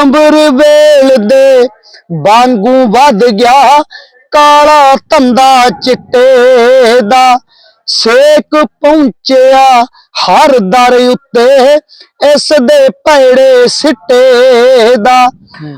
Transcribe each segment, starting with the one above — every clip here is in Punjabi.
ਅੰਬਰ ਵੇਲ ਦੇ ਵਾਂਗੂ ਵੱਧ ਗਿਆ, ਕਾਲਾ ਧੰਦਾ ਚਿੱਟੇ ਦਾ। ਸੇਕ ਪਹੁੰਚਿਆ ਹਰ ਦਰ ਉੱਤੇ ਇਸ ਦੇ ਭੈੜੇ ਸਿੱਟੇ ਦਾ।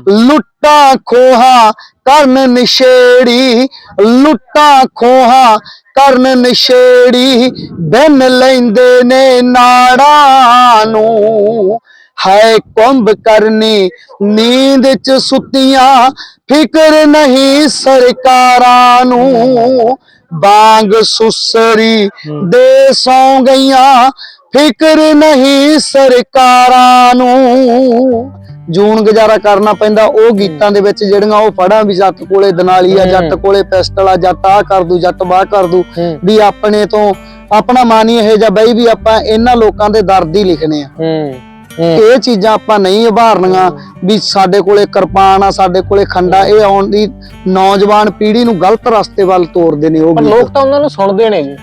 ਲੁੱਟਾਂ ਖੋਹਾ ਕਰਨ ਨਿਸ਼ੇੜੀ ਲੁੱਟਾਂ ਖੋਹਾ ਕਰਨ ਨਿਸ਼ੇੜੀ ਬਿਨ ਲੈਂਦੇ ਨੇ ਨਾੜਾਂ ਨੂੰ। ਹੈ ਕੁੰਭ ਕਰਨੀ ਨੀਂਦ ਚ ਸੁੱਤੀਆਂ ਫਿਕਰ ਨਹੀਂ ਸਰਕਾਰਾਂ ਨੂੰ। ਬਾਂਗ ਸੁਸਰੀ ਦੇ ਸੌ ਗਈਆਂ ਫਿਕਰ ਨਹੀਂ ਸਰਕਾਰਾਂ ਨੂੰ। ਜੂਨ ਗੁਜ਼ਾਰਾ ਕਰਨਾ ਪੈਂਦਾ ਉਹ ਗੀਤਾਂ ਦੇ ਵਿੱਚ ਜਿਹੜੀਆਂ ਉਹ ਫੜਾਂ ਵੀ ਜੱਟ ਕੋਲੇ ਦਨਾਲੀ ਆ ਜੱਟ ਕੋਲੇ ਪਿਸਟਲ ਆ ਜੱਟ ਆ ਕਰ ਦੂ ਜੱਟ ਬਾਹ ਕਰ ਦੂ। ਵੀ ਆਪਣੇ ਤੋਂ ਆਪਣਾ ਮਾਨੀ ਇਹ ਜਾਂ ਬਈ ਵੀ ਆਪਾਂ ਇਹਨਾਂ ਲੋਕਾਂ ਦੇ ਦਰਦ ਹੀ ਲਿਖਣੇ ਆ। ਇਹ ਚੀਜ਼ਾਂ ਆਪਾਂ ਨਹੀਂ ਉਭਾਰਨੀਆਂ ਵੀ ਸਾਡੇ ਕੋਲੇ ਕਿਰਪਾਨ ਆ ਸਾਡੇ ਕੋਲੇ ਖੰਡਾ ਇਹ ਆਉਣ ਦੀ ਨੌਜਵਾਨ ਪੀੜ੍ਹੀ ਨੂੰ ਗਲਤ ਰਸਤੇ ਵੱਲ ਤੋਰਦੇ ਨੇ ਉਹ ਪਰ। ਲੋਕ ਤਾਂ ਉਹਨਾਂ ਨੂੰ ਸੁਣਦੇ ਨੇ ਜੀ।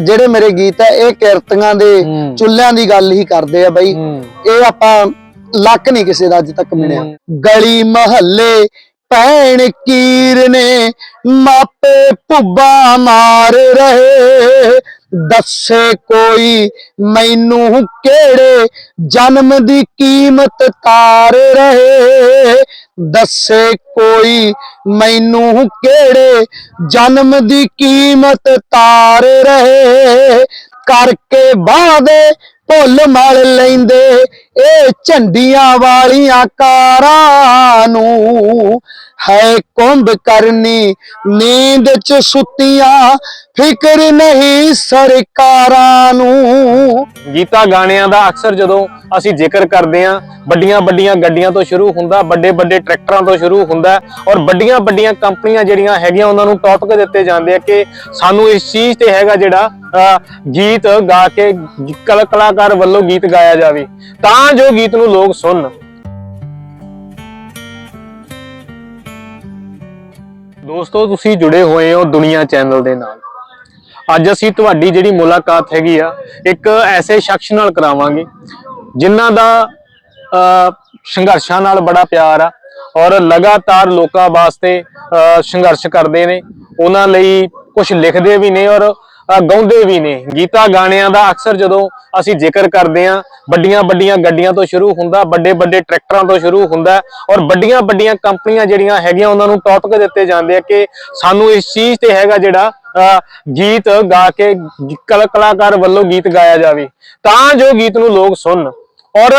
ਜਿਹੜੇ ਮੇਰੇ ਗੀਤ ਆ ਇਹ ਕਿਰਤੀਆਂ ਦੇ ਹੂੰ। ਚੁੱਲ੍ਹਿਆਂ ਦੀ ਗੱਲ ਹੀ ਕਰਦੇ ਆ ਬਈ। ਹੂੰ। ਇਹ ਆਪਾਂ ਲੱਕ ਨਹੀਂ ਕਿਸੇ ਦਾ ਅੱਜ ਤੱਕ ਮਿਲਿਆ। ਗਲੀ ਮਹੱਲੇ ਭੈਣ ਕੀਰ ਨੇ ਮਾਪੇ ਭੁੱਬਾ ਮਾਰ ਰਹੇ। ਦੱਸੇ ਕੋਈ ਮੈਨੂੰ ਕਿਹੜੇ ਜਨਮ ਦੀ ਕੀਮਤ ਤਾਰ ਰਹੇ? ਦੱਸੇ ਕੋਈ ਮੈਨੂੰ ਕਿਹੜੇ ਜਨਮ ਦੀ ਕੀਮਤ ਤਾਰ ਰਹੇ? ਕਰਕੇ ਵਾਦੇ ਭੁੱਲ ਮਲ ਲੈਂਦੇ, ਇਹ ਝੰਡੀਆਂ ਵਾਲੀਆਂ ਕਾਰਾਂ ਨੂੰ। ਹੈ ਕੁੰਭ ਕਰਨੀ, ਨੀਂਦ ਚ ਸੁੱਤੀਆਂ, ਫਿਕਰ ਨਹੀਂ ਸਰਕਾਰਾਂ ਨੂੰ। ਗੀਤਾ ਗਾਣਿਆਂ ਦਾ ਅਕਸਰ ਜਦੋਂ ਅਸੀਂ ਜ਼ਿਕਰ ਕਰਦੇ ਹਾਂ ਵੱਡੀਆਂ ਵੱਡੀਆਂ ਗੱਡੀਆਂ ਤੋਂ ਸ਼ੁਰੂ ਹੁੰਦਾ ਵੱਡੇ ਵੱਡੇ ਟਰੈਕਟਰਾਂ ਤੋਂ ਸ਼ੁਰੂ ਹੁੰਦਾ ਔਰ ਵੱਡੀਆਂ ਵੱਡੀਆਂ ਕੰਪਨੀਆਂ ਜਿਹੜੀਆਂ ਹੈਗੀਆਂ, ਉਹਨਾਂ ਨੂੰ ਟੌਪਿਕ ਦਿੱਤੇ ਜਾਂਦੇ ਆ ਕਿ ਸਾਨੂੰ ਇਸ ਚੀਜ਼ ਤੇ ਹੈਗਾ ਜਿਹੜਾ ਗੀਤ ਗਾ ਕੇ ਕਲਾ- ਕਲਾਕਾਰ ਵੱਲੋਂ ਗੀਤ ਗਾਇਆ ਜਾਵੇ। ਤਾਂ ਜੋ ਗੀਤ ਨੂੰ ਲੋਕ ਸੁਣਨ। ਦੋਸਤੋ, ਤੁਸੀਂ ਜੁੜੇ ਹੋਏ ਹੋ ਦੁਨੀਆ ਚੈਨਲ ਦੇ ਨਾਲ। ਅੱਜ ਅਸੀਂ ਤੁਹਾਡੀ ਜਿਹੜੀ ਮੁਲਾਕਾਤ ਹੈਗੀ ਆ, ਇੱਕ ਐਸੇ ਸ਼ਖਸ ਨਾਲ ਕਰਾਵਾਂਗੇ, ਜਿਨ੍ਹਾਂ ਦਾ ਸੰਘਰਸ਼ਾਂ ਨਾਲ ਬੜਾ ਪਿਆਰ ਆ ਔਰ ਲਗਾਤਾਰ ਲੋਕਾਂ ਵਾਸਤੇ ਸੰਘਰਸ਼ ਕਰਦੇ ਨੇ। ਉਹਨਾਂ ਲਈ ਕੁਝ ਲਿਖਦੇ ਵੀ ਨੇ ਔਰ ਗਾਉਂਦੇ ਵੀ ਨੇ। ਗੀਤਾ ਗਾਣਿਆਂ ਦਾ ਅਕਸਰ ਜਦੋਂ ਅਸੀਂ ਜ਼ਿਕਰ ਕਰਦੇ ਹਾਂ ਵੱਡੀਆਂ ਵੱਡੀਆਂ ਗੱਡੀਆਂ ਤੋਂ ਸ਼ੁਰੂ ਹੁੰਦਾ ਵੱਡੇ ਵੱਡੇ ਟਰੈਕਟਰਾਂ ਤੋਂ ਸ਼ੁਰੂ ਹੁੰਦਾ ਔਰ ਵੱਡੀਆਂ ਵੱਡੀਆਂ ਕੰਪਨੀਆਂ ਜਿਹੜੀਆਂ ਹੈਗੀਆਂ ਉਹਨਾਂ ਨੂੰ ਟੌਪਿਕ ਦਿੱਤੇ ਜਾਂਦੇ ਆ ਕਿ ਸਾਨੂੰ ਇਸ ਚੀਜ਼ ਤੇ ਹੈਗਾ ਜਿਹੜਾ ਅਹ, ਗੀਤ ਗਾ ਕੇ ਗ- ਕਲਾਕਾਰ ਵੱਲੋਂ ਗੀਤ ਗਾਇਆ ਜਾਵੇ। ਤਾਂ ਜੋ ਗੀਤ ਨੂੰ ਲੋਕ ਸੁਣਨ। ਔਰ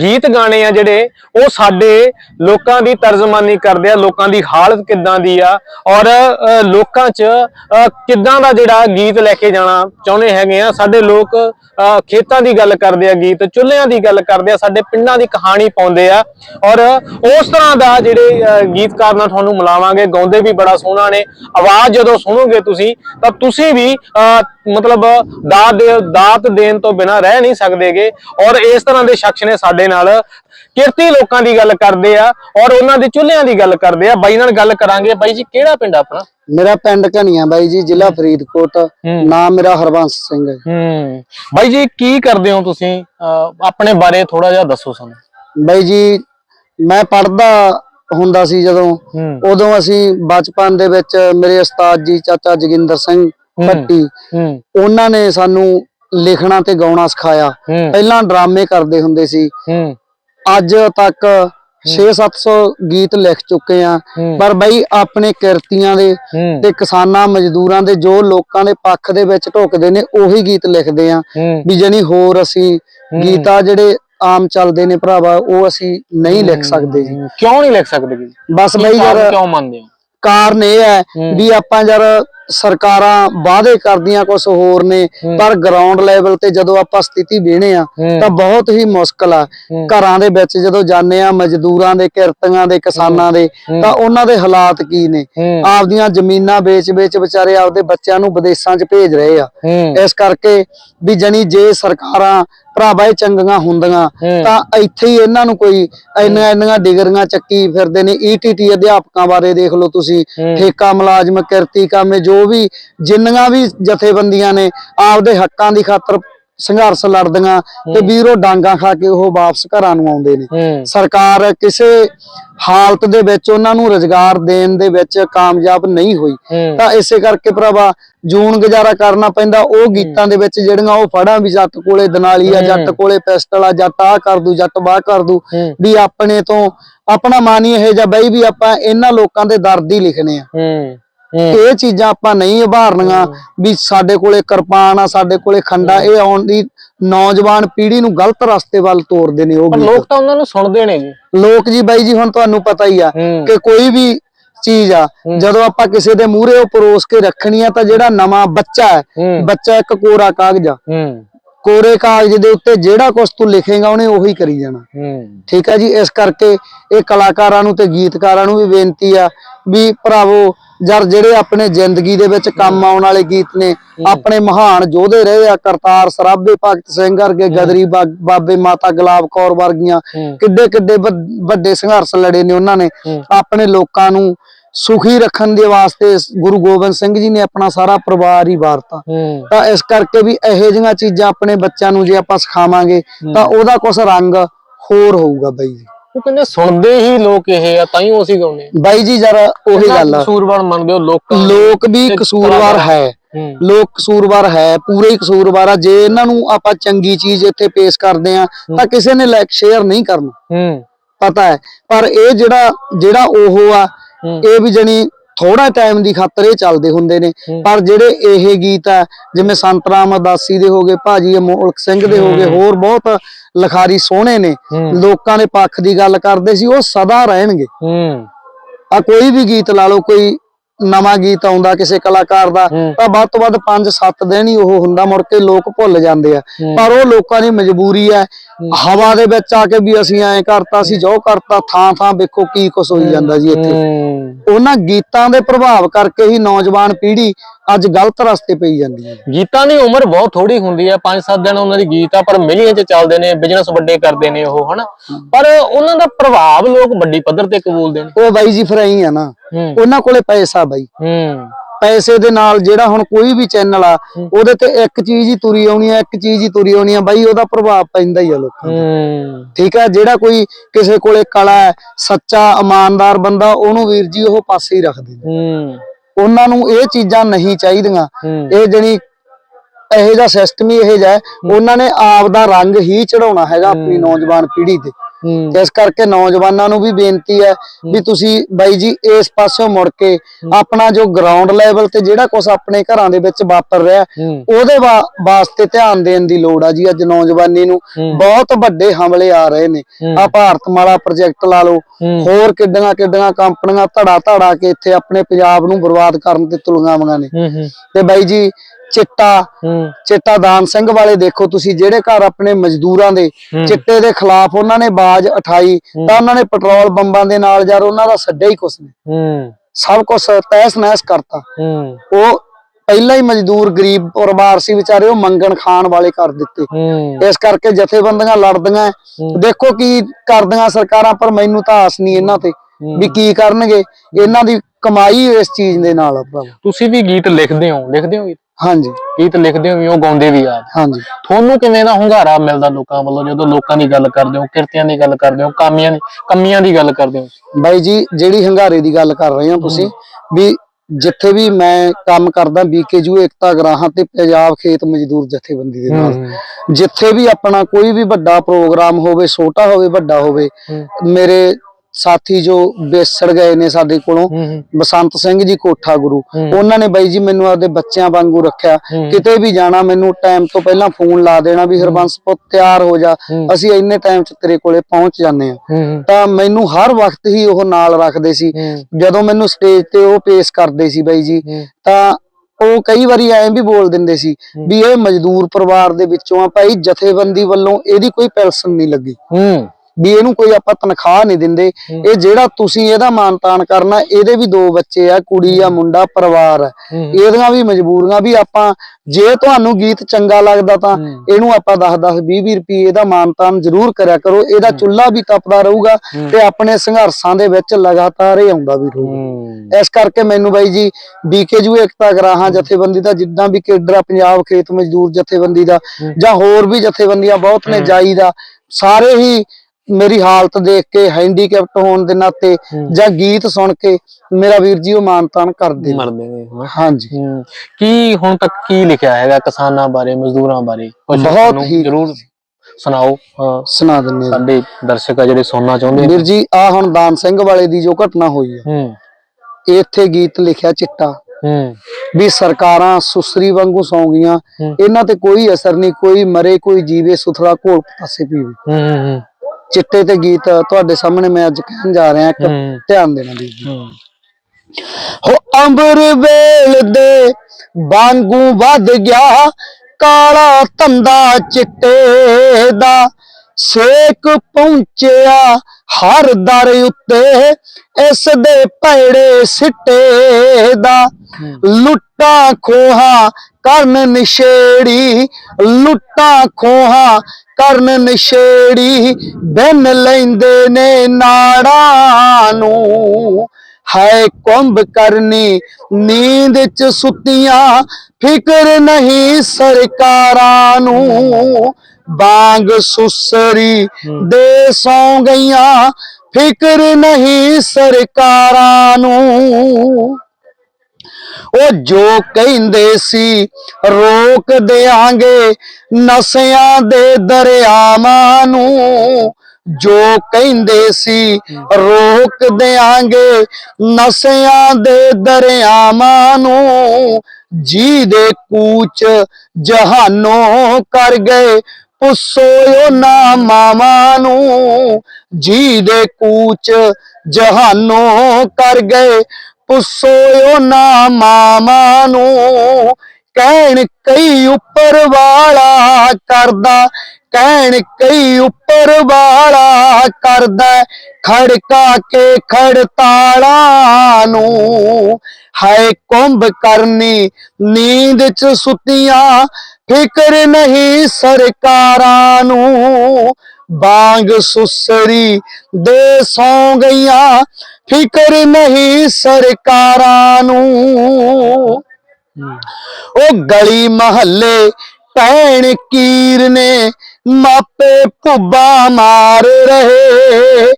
ਗੀਤ ਗਾਣੇ ਆ ਜਿਹੜੇ ਉਹ ਸਾਡੇ ਲੋਕਾਂ ਦੀ ਤਰਜਮਾਨੀ ਕਰਦੇ ਆ ਲੋਕਾਂ ਦੀ ਹਾਲਤ ਕਿੱਦਾਂ ਦੀ ਆ ਔਰ ਲੋਕਾਂ 'ਚ ਕਿੱਦਾਂ ਦਾ ਜਿਹੜਾ ਗੀਤ ਲੈ ਕੇ ਜਾਣਾ ਚਾਹੁੰਦੇ ਹੈਗੇ ਆ ਸਾਡੇ ਲੋਕ ਅ, ਖੇਤਾਂ ਦੀ ਗੱਲ ਕਰਦੇ ਆ ਗੀਤ ਚੁੱਲ੍ਹਿਆਂ ਦੀ ਗੱਲ ਕਰਦੇ ਆ ਸਾਡੇ ਪਿੰਡਾਂ ਦੀ ਕਹਾਣੀ ਪਾਉਂਦੇ ਆ ਔਰ ਉਸ ਤਰ੍ਹਾਂ ਦਾ ਜਿਹੜੇ ਗੀਤਕਾਰ ਨਾਲ ਤੁਹਾਨੂੰ ਮਿਲਾਵਾਂਗੇ ਗਾਉਂਦੇ ਵੀ ਬੜਾ ਸੋਹਣਾ ਨੇ ਆਵਾਜ਼ ਜਦੋਂ ਸੁਣੋਗੇ ਤੁਸੀਂ ਤਾਂ ਤੁਸੀਂ ਵੀ ਅ, ਮਤਲਬ ਦਾਤ ਦੇ ਦਾਤ ਦੇਣ ਤੋਂ ਬਿਨਾ ਰਹਿ ਨਹੀਂ ਸਕਦੇਗੇ ਔਰ ਇਸ ਤਰ੍ਹਾਂ ਦੇ ਸ਼ਖਸ ਨੇ ਸਾਡੇ ਨਾਲ ਕਿਰਤੀ ਲੋਕਾਂ ਦੀ ਗੱਲ ਕਰਦੇ ਆ ਔਰ ਉਹਨਾਂ ਦੇ ਚੁੱਲ੍ਹਿਆਂ ਦੀ ਗੱਲ ਕਰਦੇ ਆ। ਬਾਈ ਨਾਲ ਗੱਲ ਕਰਾਂਗੇ। ਬਾਈ ਜੀ ਕਿਹੜਾ ਪਿੰਡ ਆ ਆਪਣਾ? ਮੇਰਾ ਪਿੰਡ ਘਣੀਆਂ ਬਾਈ ਜੀ ਜ਼ਿਲ੍ਹਾ ਫਰੀਦਕੋਟ। ਨਾਮ ਮੇਰਾ ਹਰਬੰਸ ਸਿੰਘ ਹੈ। ਹੂੰ। ਬਾਈ ਜੀ ਕੀ ਕਰਦੇ ਹੋ ਤੁਸੀਂ? ਆਪਣੇ ਬਾਰੇ ਥੋੜਾ ਜਿਹਾ ਦੱਸੋ ਸਾਨੂੰ। ਬਾਈ ਜੀ ਮੈਂ ਪੜਦਾ ਹੁੰਦਾ ਸੀ ਜਦੋਂ। ਉਦੋਂ ਅਸੀਂ ਬਚਪਨ ਦੇ ਵਿੱਚ ਮੇਰੇ ਉਸਤਾਦ ਜੀ ਚਾਚਾ ਜੋਗਿੰਦਰ ਸਿੰਘ ਭੱਟੀ ਉਹਨਾਂ ਨੇ ਸਾਨੂੰ ਲਿਖਣਾ ਤੇ ਗਾਉਣਾ ਸਿਖਾਇਆ। ਪਹਿਲਾਂ ਡਰਾਮੇ ਕਰਦੇ ਹੁੰਦੇ ਸੀ। ਅੱਜ ਤੱਕ 6-700 ਗੀਤ ਲਿਖ ਚੁੱਕੇ ਆ। ਪਰ ਬਈ ਆਪਣੇ ਕਿਰਤੀਆਂ ਦੇ ਤੇ ਕਿਸਾਨਾਂ ਮਜ਼ਦੂਰਾਂ ਦੇ ਜੋ ਲੋਕਾਂ ਦੇ ਪੱਖ ਦੇ ਵਿੱਚ ਢੁਕਦੇ ਨੇ ਉਹੀ ਗੀਤ ਲਿਖਦੇ ਆ। ਵੀ ਜਣੀ ਹੋਰ ਅਸੀਂ ਗੀਤਾ ਜਿਹੜੇ ਆਮ ਚੱਲਦੇ ਨੇ ਭਰਾਵਾ ਉਹ ਅਸੀਂ ਨਹੀਂ ਲਿਖ ਸਕਦੇ ਜੀ। ਕਿਉਂ ਨਹੀਂ ਲਿਖ ਸਕਦੇ ਜੀ? ਬਸ ਬਈ ਯਾਰ ਕਿਉਂ ਮੰਨਦੇ ਹੋ? ਕਾਰਨ ਇਹ ਹੈ ਹੂੰ। ਵੀ ਆਪਾਂ ਯਾਰ ਸਰਕਾਰਾਂ ਵਾਅਦੇ ਕਰਦੀਆਂ ਕੁਝ ਹੋਰ ਨੇ। ਪਰ ਗਰਾਊਂਡ ਲੈਵਲ ਤੇ ਜਦੋਂ ਆਪਾਂ ਸਥਿਤੀ ਵੇਣੇ ਆ। ਤਾਂ ਬਹੁਤ ਹੀ ਮੁਸ਼ਕਲ ਆ। ਘਰਾਂ ਦੇ ਵਿੱਚ ਜਦੋਂ ਜਾਂਦੇ ਆ ਮਜ਼ਦੂਰਾਂ ਦੇ ਕਿਰਤੀਆਂ ਦੇ ਕਿਸਾਨਾਂ ਦੇ। ਤਾਂ ਉਹਨਾਂ ਦੇ ਹਾਲਾਤ ਕੀ ਨੇ ਆਪਦੀਆਂ ਜ਼ਮੀਨਾਂ ਵੇਚ-ਵੇਚ ਵਿਚਾਰੇ ਆਪਦੇ ਬੱਚਿਆਂ ਨੂੰ ਵਿਦੇਸ਼ਾਂ 'ਚ ਭੇਜ ਰਹੇ ਆ ਇਸ ਕਰਕੇ ਵੀ ਜਣੀ ਜੇ ਸਰਕਾਰਾਂ ਭਰਾਵਾ ਇਹ ਚੰਗੀਆਂ ਹੁੰਦੀਆਂ। ਤਾਂ ਇੱਥੇ ਹੀ ਇਹਨਾਂ ਨੂੰ ਕੋਈ ਇੰਨੀਆਂ ਇੰਨੀਆਂ ਡਿਗਰੀਆਂ ਚੱਕੀ ਫਿਰਦੇ ਨੇ ਈਟੀਟੀ ਅਧਿਆਪਕਾਂ ਬਾਰੇ ਦੇਖ ਲਓ ਤੁਸੀਂ। ਠੇਕਾ ਮੁਲਾਜ਼ਮ ਕਿਰਤੀ ਕਾਮੇ ਜੋ ਵੀ ਜਿੰਨੀਆਂ ਵੀ ਜਥੇਬੰਦੀਆਂ ਨੇ ਆਪਦੇ ਹੱਕਾਂ ਦੀ ਖਾਤਰ ਸੰਘਰਸ਼ ਲੜਦੀਆਂ ਤੇ ਵੀਰੋ ਡਾਂਗਾ ਖਾ ਕੇ ਉਹ ਵਾਪਸ ਘਰਾਂ ਨੂੰ ਆਉਂਦੇ ਨੇ। ਸਰਕਾਰ ਕਿਸੇ ਹਾਲਤ ਦੇ ਵਿੱਚ ਉਹਨਾਂ ਨੂੰ ਰੋਜ਼ਗਾਰ ਦੇਣ ਦੇ ਵਿੱਚ ਕਾਮਯਾਬ ਨਹੀਂ ਹੋਈ। ਤਾਂ ਇਸੇ ਕਰਕੇ ਭਰਾਵਾ ਜੂਨ ਗੁਜ਼ਾਰਾ ਕਰਨਾ ਪੈਂਦਾ ਉਹ ਗੀਤਾਂ ਦੇ ਵਿੱਚ ਜਿਹੜੀਆਂ ਉਹ ਫੜਾਂ ਵੀ ਜੱਟ ਕੋਲੇ ਦਨਾਲੀ ਆ ਜੱਟ ਕੋਲੇ ਪਿਸਟਲ ਆ ਜੱਟ ਆ ਕਰ ਦੂ ਜੱਟ ਬਾਹ ਕਰ ਦੂ। ਵੀ ਆਪਣੇ ਤੋਂ ਆਪਣਾ ਮਾਨੀ ਇਹ ਜਾਂ ਬਈ ਵੀ ਆਪਾਂ ਇਹਨਾਂ ਲੋਕਾਂ ਦੇ ਦਰਦ ਹੀ ਲਿਖਣੇ ਆ। ਇਹ ਚੀਜ਼ਾਂ ਆਪਾਂ ਨਹੀਂ ਉਭਾਰਨੀਆਂ ਵੀ ਸਾਡੇ ਕੋਲੇ ਕਿਰਪਾਨ ਆ ਸਾਡੇ ਕੋਲੇ ਖੰਡਾ ਇਹ ਆਉਣ ਦੀ ਨੌਜਵਾਨ ਪੀੜ੍ਹੀ ਨੂੰ ਗਲਤ ਰਸਤੇ ਵੱਲ ਤੋਰਦੇ ਨੇ ਉਹ। ਲੋਕ ਤਾਂ ਉਹਨਾਂ ਨੂੰ ਸੁਣਦੇ ਨੇ ਜੀ। ਲੋਕ ਜੀ ਬਾਈ ਜੀ ਹੁਣ ਤੁਹਾਨੂੰ ਪਤਾ ਹੀ ਆ ਕਿ ਕੋਈ ਵੀ ਚੀਜ਼ ਆ ਜਦੋਂ ਆਪਾਂ ਕਿਸੇ ਦੇ ਮੂਹਰੇ ਉਹ ਪਰੋਸ ਕੇ ਰੱਖਣੀ ਆ ਤਾਂ ਜਿਹੜਾ ਨਵਾਂ ਬੱਚਾ ਹੈ ਬੱਚਾ ਇੱਕ ਕੋਰਾ ਕਾਗਜ਼ ਆ। ਕੋਰੇ ਕਾਗਜ਼ ਦੇ ਉੱਤੇ ਜਿਹੜਾ ਕੁਝ ਤੂੰ ਲਿਖੇਗਾ ਉਹਨੇ ਉਹੀ ਕਰੀ ਜਾਣਾ। ਠੀਕ ਹੈ ਜੀ ਇਸ ਕਰਕੇ ਇਹ ਕਲਾਕਾਰਾਂ ਨੂੰ ਤੇ ਗੀਤਕਾਰਾਂ ਨੂੰ ਵੀ ਬੇਨਤੀ ਆ ਵੀ ਭਰਾਵੋ ਜਰ ਜਿਹੜੇ ਆਪਣੇ ਜ਼ਿੰਦਗੀ ਦੇ ਵਿੱਚ ਕੰਮ ਆਉਣ ਵਾਲੇ ਗੀਤ ਨੇ ਆਪਣੇ ਮਹਾਨ ਯੋਧੇ ਰਹੇ ਆ ਕਰਤਾਰ ਸਰਾਭੇ ਭਗਤ ਸਿੰਘ ਵਰਗੇ ਗਦਰੀ ਬਾਬੇ ਮਾਤਾ ਗੁਲਾਬ ਕੌਰ ਵਰਗੀਆਂ ਕਿੱਡੇ ਕਿੱਡੇ ਵੱਡ- ਸੰਘਰਸ਼ ਲੜੇ ਨੇ ਉਹਨਾਂ ਨੇ। ਆਪਣੇ ਲੋਕਾਂ ਨੂੰ ਸੁਖੀ ਰੱਖਣ ਦੇ ਵਾਸਤੇ ਗੁਰੂ ਗੋਬਿੰਦ ਸਿੰਘ ਜੀ ਨੇ ਆਪਣਾ ਸਾਰਾ ਪਰਿਵਾਰ ਹੀ ਵਾਰਤਾ। ਤਾਂ ਇਸ ਕਰਕੇ ਵੀ ਇਹੋ ਜਿਹੀਆਂ ਚੀਜ਼ਾਂ ਆਪਣੇ ਬੱਚਿਆਂ ਨੂੰ ਜੇ ਆਪਾਂ ਸਿਖਾਵਾਂਗੇ ਤਾਂ ਉਹਦਾ ਕੁਝ ਰੰਗ ਹੋਰ ਹੋਊਗਾ ਬਾਈ ਜੀ। ਉਹ ਕਹਿੰਦੇ ਸੁਣਦੇ ਹੀ ਲੋਕ ਇਹ ਆ ਤਾਂ ਹੀ ਅਸੀਂ ਗਾਉਂਦੇ ਆ ਬਾਈ ਜੀ ਜਰਾ ਉਹੀ ਗੱਲ ਆ। ਕਸੂਰਵਾਰ ਮੰਨਦੇ ਹੋ ਲੋਕਾਂ। ਲੋਕ ਵੀ ਕਸੂਰਵਾਰ ਹੈ। ਲੋਕ ਕਸੂਰਵਾਰ ਹੈ ਪੂਰੇ ਹੀ ਕਸੂਰਵਾਰ ਆ। ਜੇ ਇਹਨਾਂ ਨੂੰ ਆਪਾਂ ਚੰਗੀ ਚੀਜ਼ ਇੱਥੇ ਪੇਸ਼ ਕਰਦੇ ਆ ਤਾਂ ਕਿਸੇ ਨੇ ਲਾਈਕ ਸ਼ੇਅਰ ਨਹੀਂ ਕਰਨਾ। ਹੂੰ। ਪਤਾ ਹੈ। ਪਰ ਇਹ ਜਿਹੜਾ ਜਿਹੜਾ ਉਹ ਆ। ਇਹ ਵੀ ਜਣੀ ਥੋੜਾ ਟਾਈਮ ਦੀ ਖਾਤਰ ਇਹ ਚੱਲਦੇ ਹੁੰਦੇ ਨੇ। ਪਰ ਜਿਹੜੇ ਇਹ ਗੀਤ ਆ ਜਿਵੇਂ ਸੰਤ ਰਾਮ ਅਦਾਸੀ ਦੇ ਹੋਗੇ ਭਾਜੀ ਅਮੋਲਕ ਸਿੰਘ ਦੇ ਹੋਗੇ ਹੋਰ ਬਹੁਤ ਲਖਾਰੀ ਸੋਹਣੇ ਨੇ। ਲੋਕਾਂ ਦੇ ਪੱਖ ਦੀ ਗੱਲ ਕਰਦੇ ਸੀ ਉਹ ਸਦਾ ਰਹਿਣਗੇ। ਹੂੰ। ਆ ਕੋਈ ਵੀ ਗੀਤ ਲਾ ਲਓ ਕੋਈ ਨਵਾਂ ਗੀਤ ਆਉਂਦਾ ਕਿਸੇ ਕਲਾਕਾਰ ਦਾ। ਤਾਂ ਵੱਧ ਤੋਂ ਵੱਧ 5-7 ਦਿਨ ਹੀ ਉਹ ਹੁੰਦਾ ਮੁੜ ਕੇ ਲੋਕ ਭੁੱਲ ਜਾਂਦੇ ਆ। ਪਰ ਉਹ ਲੋਕਾਂ ਦੀ ਮਜਬੂਰੀ ਹੈ। ਹਵਾ ਦੇ ਵਿੱਚ ਆ ਕੇ ਵੀ ਅਸੀਂ ਐਂ ਕਰਤਾ ਅਸੀਂ ਜੋ ਕਰਤਾ ਥਾਂ ਥਾਂ ਵੇਖੋ ਕੀ ਕੁਛ ਹੋਈ ਜਾਂਦਾ ਜੀ ਇੱਥੇ। ਉਹਨਾਂ ਗੀਤਾਂ ਦੇ ਪ੍ਰਭਾਵ ਕਰਕੇ ਹੀ ਨੌਜਵਾਨ ਪੀੜ੍ਹੀ ਅੱਜ ਗਲਤ ਰਸਤੇ ਪਈ ਜਾਂਦੀ ਹੈ। ਗੀਤਾਂ ਦੀ ਉਮਰ ਬਹੁਤ ਥੋੜੀ ਹੁੰਦੀ ਹੈ 5-7 ਦਿਨ ਉਹਨਾਂ ਦੀ ਗੀਤ ਆ ਪਰ ਮਿਲੀਅਨ ਚ ਚੱਲਦੇ ਨੇ ਬਿਜ਼ਨਸ ਵੱਡੇ ਕਰਦੇ ਨੇ ਉਹ ਹਨਾ। ਪਰ ਉਹਨਾਂ ਦਾ ਪ੍ਰਭਾਵ ਲੋਕ ਵੱਡੀ ਪੱਧਰ ਤੇ ਕਬੂਲਦੇ ਨੇ। ਉਹ ਬਾਈ ਜੀ ਫਿਰ ਐਂ ਆ ਨਾ ਉਹਨਾਂ ਕੋਲੇ ਪੈਸਾ ਬਾਈ। ਪੈਸੇ ਦੇ ਨਾਲ ਜਿਹੜਾ ਹੁਣ ਕੋਈ ਵੀ ਚੈਨਲ ਆ ਉਹਦੇ ਤੇ ਇੱਕ ਚੀਜ਼ ਹੀ ਤੁਰੀ ਆਉਣੀ ਆ ਇੱਕ ਚੀਜ਼ ਹੀ ਤੁਰੀ ਆਉਣੀ ਆ ਬਾਈ ਉਹਦਾ ਪ੍ਰਭਾਵ ਪੈਂਦਾ ਹੀ ਆ ਲੋਕਾਂ ਤੇ। ਠੀਕ ਹੈ ਜਿਹੜਾ ਕੋਈ ਕਿਸੇ ਕੋਲੇ ਕਲਾ ਹੈ ਸੱਚਾ ਇਮਾਨਦਾਰ ਬੰਦਾ ਉਹਨੂੰ ਵੀਰ ਜੀ ਉਹ ਪਾਸੇ ਹੀ ਰੱਖਦੇ ਨੇ ਉਹਨਾਂ ਨੂੰ ਇਹ ਚੀਜ਼ਾਂ ਨਹੀਂ ਚਾਹੀਦੀਆਂ। ਇਹ ਜਣੀ ਇਹੋ ਜਿਹਾ ਸਿਸਟਮ ਹੀ ਇਹੋ ਜਿਹਾ ਉਹਨਾਂ ਨੇ ਆਪ ਦਾ ਰੰਗ ਹੀ ਚੜਾਉਣਾ ਹੈਗਾ ਆਪਣੀ ਨੌਜਵਾਨ ਪੀੜ੍ਹੀ ਤੇ। ਇਸ ਕਰਕੇ ਨੌਜਵਾਨਾਂ ਨੂੰ ਵੀ ਬੇਨਤੀ ਹੈ ਵੀ ਤੁਸੀਂ ਬਾਈ ਜੀ ਇਸ ਪਾਸਿਓਂ ਮੁੜ ਕੇ ਆਪਣਾ ਜੋ ਗਰਾਊਂਡ ਲੈਵਲ ਤੇ ਜਿਹੜਾ ਕੁਝ ਆਪਣੇ ਘਰਾਂ ਦੇ ਵਿੱਚ ਵਾਪਰ ਰਿਹਾ ਉਹਦੇ ਵਾਸਤੇ ਧਿਆਨ ਦੇਣ ਦੀ ਲੋੜ ਆ ਜੀ ਅੱਜ ਨੌਜਵਾਨੀ ਨੂੰ। ਬਹੁਤ ਵੱਡੇ ਹਮਲੇ ਆ ਰਹੇ ਨੇ। ਆ ਭਾਰਤਮਾਲਾ ਪ੍ਰੋਜੈਕਟ ਲਾ ਲਓ। ਹੋਰ ਕਿੱਡੀਆਂ ਕਿੱਡੀਆਂ ਕੰਪਨੀਆਂ ਧੜਾ ਧੜਾ ਕੇ ਇੱਥੇ ਆਪਣੇ ਪੰਜਾਬ ਨੂੰ ਬਰਬਾਦ ਕਰਨ ਤੇ ਹੋਈਆਂ ਨੇ। ਤੇ ਬਾਈ ਜੀ ਚਿੱਟਾ ਚਿੱਟਾ ਦਾਨ ਸਿੰਘ ਵਾਲੇ ਦੇਖੋ ਤੁਸੀਂ ਜਿਹੜੇ ਘਰ ਆਪਣੇ ਮਜ਼ਦੂਰਾਂ ਦੇ। ਚਿੱਟੇ ਦੇ ਖਿਲਾਫ ਉਹਨਾਂ ਨੇ ਬਾਜ ਉਠਾਈ ਤਾਂ ਉਹਨਾਂ ਨੇ ਪੈਟਰੋਲ ਬੰਬਾਂ ਦੇ ਨਾਲ ਯਾਰ ਉਹਨਾਂ ਦਾ ਛੱਡਿਆ ਹੀ ਕੁਛ ਹੂੰ। ਸਭ ਕੁਝ ਤਹਿਸ ਨਹਿਸ ਕਰਤਾ। ਉਹ ਪਹਿਲਾਂ ਹੀ ਮਜ਼ਦੂਰ ਗਰੀਬ ਪਰਿਵਾਰ ਸੀ ਵਿਚਾਰੇ ਉਹ ਮੰਗਣ ਖਾਣ ਵਾਲੇ ਕਰ ਦਿੱਤੇ। ਇਸ ਕਰਕੇ ਜਥੇਬੰਦੀਆਂ ਲੜਦੀਆਂ ਦੇਖੋ ਕੀ ਕਰਦੀਆਂ ਸਰਕਾਰਾਂ ਪਰ ਮੈਨੂੰ ਤਾਂ ਆਸ ਨਹੀਂ ਇਹਨਾਂ ਤੇ ਵੀ ਕੀ ਕਰਨਗੇ। ਇਹਨਾਂ ਦੀ ਕਮਾਈ ਇਸ ਚੀਜ਼ ਦੇ ਨਾਲ ਤੁਸੀਂ ਵੀ ਗੀਤ ਲਿਖਦੇ ਹੋ ਲਿਖਦੇ ਹੋ ਗੀਤ? ਹਾਂਜੀ। ਗੀਤ ਲਿਖਦੇ ਹੋ ਵੀ ਉਹ ਗਾਉਂਦੇ ਵੀ ਆ। ਹਾਂਜੀ। ਤੁਹਾਨੂੰ ਕਿਵੇਂ ਦਾ ਹੁੰਗਾਰਾ ਮਿਲਦਾ ਲੋਕਾਂ ਵੱਲੋਂ? ਜਦੋਂ ਲੋਕਾਂ ਦੀ ਗੱਲ ਕਰਦੇ ਹੋ ਕਿਰਤੀਆਂ ਦੀ ਗੱਲ ਕਰਦੇ ਹੋ ਕਾਮੀਆਂ ਦੀ ਕਮੀਆਂ ਦੀ ਗੱਲ ਕਰਦੇ ਹੋ? ਬਾਈ ਜੀ ਜਿਹੜੀ ਹੰਗਾਰੇ ਦੀ ਗੱਲ ਕਰ ਰਹੇ ਹੋ ਤੁਸੀਂ ਵੀ ਜਿੱਥੇ ਵੀ ਮੈਂ ਕੰਮ ਕਰਦਾ ਬੀਕੇਯੂ ਏਕਤਾ ਗਰਾਹਾਂ ਤੇ ਪੰਜਾਬ ਖੇਤ ਮਜ਼ਦੂਰ ਜਥੇਬੰਦੀ ਦੇ ਨਾਲ। ਜਿੱਥੇ ਵੀ ਆਪਣਾ ਕੋਈ ਵੀ ਵੱਡਾ ਪ੍ਰੋਗਰਾਮ ਹੋਵੇ ਛੋਟਾ ਹੋਵੇ ਵੱਡਾ ਹੋਵੇ ਮੇਰੇ ਸਾਥੀ ਜੋ ਬੇਸੜ ਗਏ ਨੇ ਸਾਡੇ ਕੋਲੋਂ ਬਸੰਤ ਸਿੰਘ ਜੀ ਕੋਠਾ ਗੁਰੂ। ਉਹਨਾਂ ਨੇ ਬਾਈ ਜੀ ਮੈਨੂੰ ਆਪਦੇ ਬੱਚਿਆਂ ਵਾਂਗੂ ਰੱਖਿਆ। ਕਿਤੇ ਵੀ ਜਾਣਾ ਮੈਨੂੰ ਟਾਈਮ ਤੋਂ ਪਹਿਲਾਂ ਫੋਨ ਲਾ ਦੇਣਾ ਵੀ ਹਰਬੰਸ ਪੁੱਤ ਤਿਆਰ ਹੋ ਜਾ। ਅਸੀਂ ਇੰਨੇ ਟਾਈਮ 'ਚ ਤੇਰੇ ਕੋਲੇ ਪਹੁੰਚ ਜਾਂਦੇ ਆ ਤਾਂ ਮੈਨੂੰ ਹਰ ਵਕਤ ਹੀ ਉਹ ਨਾਲ ਰੱਖਦੇ ਸੀ। ਜਦੋਂ ਮੈਨੂੰ ਸਟੇਜ ਤੇ ਉਹ ਪੇਸ਼ ਕਰਦੇ ਸੀ ਬਾਈ ਜੀ ਤਾਂ ਉਹ ਕਈ ਵਾਰੀ ਐਂ ਵੀ ਬੋਲ ਦਿੰਦੇ ਸੀ ਵੀ ਇਹ ਮਜ਼ਦੂਰ ਪਰਿਵਾਰ ਦੇ ਵਿੱਚੋਂ ਆ ਭਾਈ ਜਥੇਬੰਦੀ ਵੱਲੋਂ ਇਹਦੀ ਕੋਈ ਪੈਨਸ਼ਨ ਨਹੀਂ ਲੱਗੀ। ਹੂੰ। ਵੀ ਇਹਨੂੰ ਕੋਈ ਆਪਾਂ ਤਨਖਾਹ ਨਹੀਂ ਦਿੰਦੇ। ਇਹ ਜਿਹੜਾ ਤੁਸੀਂ ਇਹਦਾ ਮਾਨਤਾਨ ਕਰਨਾ ਇਹਦੇ ਵੀ ਦੋ ਬੱਚੇ ਆ ਕੁੜੀ ਆ ਮੁੰਡਾ ਪਰਿਵਾਰ ਆ। ਇਹਦੀਆਂ ਵੀ ਮਜਬੂਰੀਆਂ ਵੀ ਆਪਾਂ ਜੇ ਤੁਹਾਨੂੰ ਗੀਤ ਚੰਗਾ ਲੱਗਦਾ ਤਾਂ। ਇਹਨੂੰ ਆਪਾਂ 10-10 20-20 ਰੁਪਏ ਦਾ ਮਾਨਤਾਨ ਜ਼ਰੂਰ ਕਰਿਆ ਕਰੋ ਇਹਦਾ ਚੁੱਲ੍ਹਾ ਵੀ ਤਪਦਾ ਰਹੂਗਾ। ਤੇ ਆਪਣੇ ਸੰਘਰਸ਼ਾਂ ਦੇ ਵਿੱਚ ਲਗਾਤਾਰ ਇਹ ਆਉਂਦਾ ਵੀ ਰਹੂਗਾ ਇਸ ਕਰਕੇ ਮੈਨੂੰ ਬਾਈ ਜੀ ਬੀਕੇਯੂ ਏਕਤਾ ਗਰਾਹਾਂ ਜਥੇਬੰਦੀ ਦਾ ਜਿੱਦਾਂ ਵੀ ਕੇਡਰਾ ਪੰਜਾਬ ਖੇਤ ਮਜ਼ਦੂਰ ਜਥੇਬੰਦੀ ਦਾ। ਜਾਂ ਹੋਰ ਵੀ ਜਥੇਬੰਦੀਆਂ ਬਹੁਤ ਨੇ ਹੂੰ। ਜਾਈਦਾ ਸਾਰੇ ਹੀ ਮੇਰੀ ਹਾਲਤ ਦੇਖ ਕੇ ਹੈਂਡੀਕੈਪਟ ਹੋਣ ਦੇ ਨਾਤੇ। ਜਾਂ ਗੀਤ ਸੁਣ ਕੇ ਮੇਰਾ ਵੀਰ ਜੀ ਉਹ ਮਾਨਤਾਨ ਕਰਦੇ ਮਰਦੇ ਨੇ। ਹਾਂਜੀ। ਕੀ ਹੁਣ ਤੱਕ ਕੀ ਲਿਖਿਆ ਹੈਗਾ ਕਿਸਾਨਾਂ ਬਾਰੇ ਮਜ਼ਦੂਰਾਂ ਬਾਰੇ? ਬਹੁਤ ਹੀ- ਜ਼ਰੂਰ ਸੁਣਾਓ। ਸੁਣਾ ਦਿੰਨੇ ਸਾਡੇ ਦਰਸ਼ਕ ਆ ਜਿਹੜੇ ਸੁਣਨਾ ਚਾਹੁੰਦੇ ਵੀਰ ਜੀ ਆ ਹੁਣ ਦਾਨ ਸਿੰਘ ਵਾਲੇ ਦੀ ਜੋ ਘਟਨਾ ਹੋਈ ਹੂੰ। ਇੱਥੇ ਗੀਤ ਲਿਖਿਆ ਚਿੱਟਾ। ਵੀ ਸਰਕਾਰਾਂ ਸੁਸਰੀ ਵਾਂਗੂ ਸੌਂ ਗਈਆਂ। ਇਹਨਾਂ ਤੇ ਕੋਈ ਅਸਰ ਨਹੀਂ ਕੋਈ ਮਰੇ ਕੋਈ ਜੀਵੇ ਸੁਥਰਾ ਘੋਲ ਪਤਾਸੇ ਪੀਵੇ। ਹੂੰ ਹੂੰ। ਚਿੱਟੇ ਤੇ ਗੀਤ ਤੁਹਾਡੇ ਸਾਹਮਣੇ ਮੈਂ ਅੱਜ ਕਹਿਣ ਜਾ ਰਿਹਾ ਇੱਕ ਧਿਆਨ ਦੇਣਾ ਜੀ। ਹੂੰ ਅੰਬਰ ਵੇਲ ਦੇ ਵਾਂਗੂ ਵੱਧ ਗਿਆ ਕਾਲਾ ਧੰਦਾ ਚਿੱਟੇ ਦਾ ਸੇਕ ਪਹੁੰਚਿਆ ਹਰ ਦਰ ਉੱਤੇ ਇਸ ਦੇ ਭੈੜੇ ਸਿੱਟੇ ਦਾ ਲੁੱਟਾਂ ਖੋਹਾਂ ਕਰਨ ਨਿਸ਼ੇੜੀ ਲੁੱਟਾਂ ਖੋਹਾਂ ਕਰਨ ਨਿਸ਼ੇੜੀ ਬਿਨ ਲੈਂਦੇ ਨੇ ਨਾੜਾਂ ਨੂੰ। ਹੈ ਕੁੰਭ ਕਰਨੀ, ਨੀਂਦ ਚ ਸੁੱਤੀਆਂ, ਫਿਕਰ ਨਹੀਂ ਸਰਕਾਰਾਂ ਨੂੰ। ਬਾਂਗ ਸੁਸਰੀ ਦੇ ਸੌ ਗਈਆਂ। ਫਿਕਰ ਨਹੀਂ ਸਰਕਾਰਾਂ ਨੂੰ। ਉਹ ਜੋ ਕਹਿੰਦੇ ਸੀ ਰੋਕ ਦੇਾਂਗੇ ਨਸਿਆਂ ਦੇ ਦਰਿਆਵਾਂ ਨੂੰ। ਜੋ ਕਹਿੰਦੇ ਸੀ ਰੋਕ ਦੇਾਂਗੇ ਨਸਿਆਂ ਦੇ ਦਰਿਆਵਾਂ ਨੂੰ। ਜੀ ਦੇ ਕੂਚ ਜਹਾਨੋਂ ਕਰ ਗਏ। ਪੁੱਛੋ ਉਹਨਾਂ ਮਾਵਾਂ ਨੂੰ, ਜੀ ਦੇ ਕੂਚ ਜਹਾਨੋਂ ਕਰ ਗਏ। ਪੁੱਛੋ ਉਹਨਾਂ ਮਾਵਾਂ ਨੂੰ, ਕਹਿਣ ਕਈ ਉੱਪਰ ਵਾਲਾ ਕਰਦਾ, ਕਹਿਣ ਕਈ ਉੱਪਰ ਵਾਲਾ ਕਰਦਾ, ਖੜਕਾ ਕੇ ਖੜਤਾਲਾਂ ਨੂੰ। ਹਾਏ ਕੁੰਭ ਕਰਨੀ, ਨੀਂਦ ਚ ਸੁੱਤੀਆਂ ਫਿਕਰ ਨਹੀਂ ਸਰਕਾਰਾਂ ਨੂੰ। ਬਾਂਗ ਸੁਸਰੀ ਦੇ ਸੌ ਗਈਆਂ। ਫਿਕਰ ਨਹੀਂ ਸਰਕਾਰਾਂ ਨੂੰ। ਉਹ ਗਲੀ ਮਹੱਲੇ ਭੈਣ ਕੀਰ ਨੇ ਮਾਪੇ ਭੁੱਬਾ ਮਾਰ ਰਹੇ।